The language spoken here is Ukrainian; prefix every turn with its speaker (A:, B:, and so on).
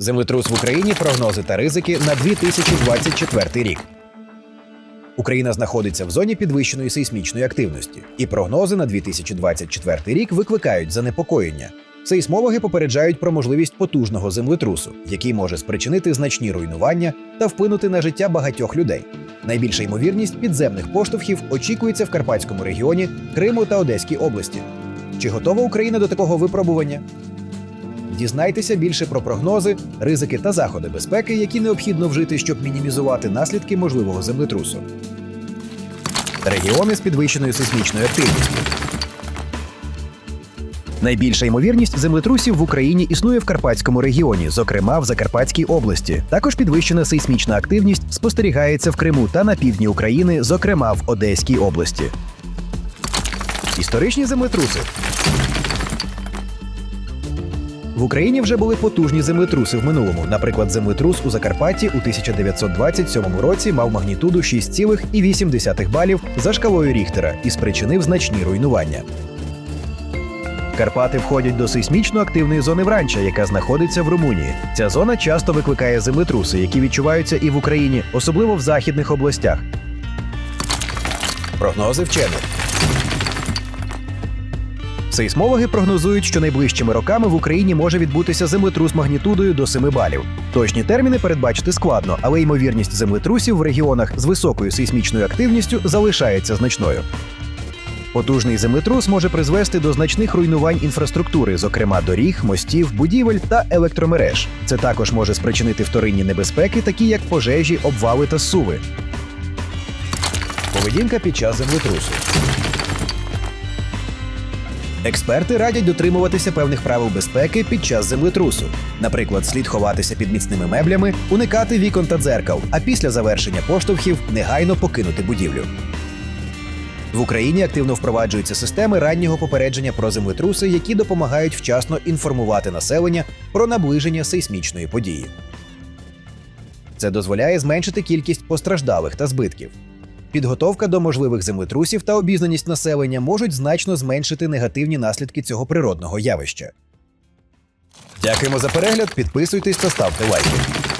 A: Землетрус в Україні, прогнози та ризики на 2024 рік. Україна знаходиться в зоні підвищеної сейсмічної активності, і прогнози на 2024 рік викликають занепокоєння. Сейсмологи попереджають про можливість потужного землетрусу, який може спричинити значні руйнування та вплинути на життя багатьох людей. Найбільша ймовірність підземних поштовхів очікується в Карпатському регіоні, Криму та Одеській області. Чи готова Україна до такого випробування? Дізнайтеся більше про прогнози, ризики та заходи безпеки, які необхідно вжити, щоб мінімізувати наслідки можливого землетрусу. Регіони з підвищеною сейсмічною активністю. Найбільша ймовірність землетрусів в Україні існує в Карпатському регіоні, зокрема в Закарпатській області. Також підвищена сейсмічна активність спостерігається в Криму та на півдні України, зокрема в Одеській області. Історичні землетруси в Україні вже були потужні землетруси в минулому. Наприклад, землетрус у Закарпатті у 1927 році мав магнітуду 6,8 балів за шкалою Ріхтера і спричинив значні руйнування. Карпати входять до сейсмічно активної зони Вранча, яка знаходиться в Румунії. Ця зона часто викликає землетруси, які відчуваються і в Україні, особливо в західних областях. Прогнози вчених. Сейсмологи прогнозують, що найближчими роками в Україні може відбутися землетрус магнітудою до 7 балів. Точні терміни передбачити складно, але ймовірність землетрусів в регіонах з високою сейсмічною активністю залишається значною. Потужний землетрус може призвести до значних руйнувань інфраструктури, зокрема доріг, мостів, будівель та електромереж. Це також може спричинити вторинні небезпеки, такі як пожежі, обвали та суви. Поведінка під час землетрусу. Експерти радять дотримуватися певних правил безпеки під час землетрусу. Наприклад, слід ховатися під міцними меблями, уникати вікон та дзеркал, а після завершення поштовхів негайно покинути будівлю. В Україні активно впроваджуються системи раннього попередження про землетруси, які допомагають вчасно інформувати населення про наближення сейсмічної події. Це дозволяє зменшити кількість постраждалих та збитків. Підготовка до можливих землетрусів та обізнаність населення можуть значно зменшити негативні наслідки цього природного явища. Дякуємо за перегляд, підписуйтесь та ставте лайки.